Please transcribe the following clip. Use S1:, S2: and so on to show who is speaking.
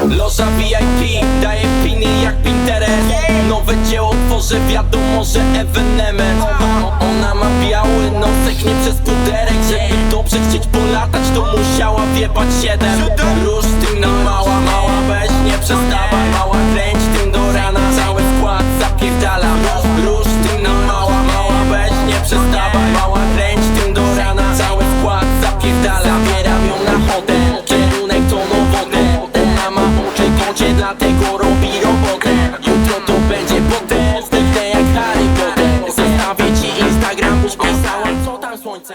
S1: Loża VIP daje piny jak Pinterest. Nowe dzieło tworzę, wiadomo, że ewenement. Ona ma biały nosek, nie przez puderek. Żeby dobrze chcieć polatać, to musiała wiepać siedem. Róż tym na mała, mała, weź nie przestawaj. Mała, kręć tym do rana, cały skład zapierdala. Róż tym na mała, mała, weź nie przestawaj. tańczy, dlatego robi robotę. Jutro to będzie potem, zdechnę jak Harry Potter. Zostawię ci Instagram, byś pisała co tam słońce.